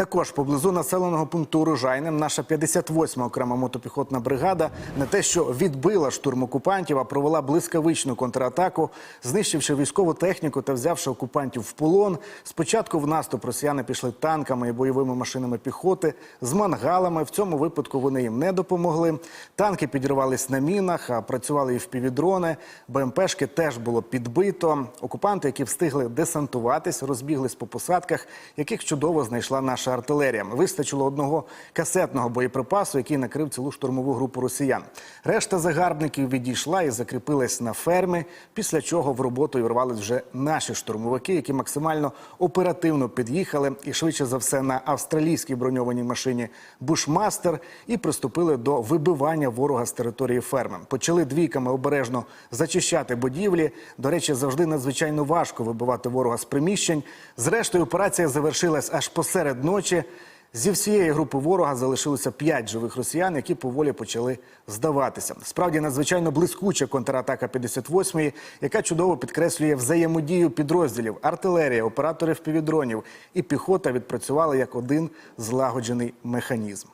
Також поблизу населеного пункту Урожайним наша 58-ма окрема мотопіхотна бригада не те, що відбила штурм окупантів, а провела блискавичну контратаку, знищивши військову техніку та взявши окупантів в полон. Спочатку в наступ росіяни пішли танками і бойовими машинами піхоти з мангалами. В цьому випадку вони їм не допомогли. Танки підірвались на мінах, а працювали і впівдрони. БМПшки теж було підбито. Окупанти, які встигли десантуватись, розбіглись по посадках, яких чудово знайшла наша артилерія. Вистачило одного касетного боєприпасу, який накрив цілу штурмову групу росіян. Решта загарбників відійшла і закріпилась на фермі. Після чого в роботу вірвались вже наші штурмовики, які максимально оперативно під'їхали і швидше за все на австралійській броньованій машині Бушмастер і приступили до вибивання ворога з території ферми. Почали двійками обережно зачищати будівлі. До речі, завжди надзвичайно важко вибивати ворога з приміщень. Зрештою, операція завершилась аж посеред ночі. Зі всієї групи ворога залишилося п'ять живих росіян, які поволі почали здаватися. Справді надзвичайно блискуча контратака 58-ї, яка чудово підкреслює взаємодію підрозділів. Артилерія, операторів півдронів і піхота відпрацювали як один злагоджений механізм.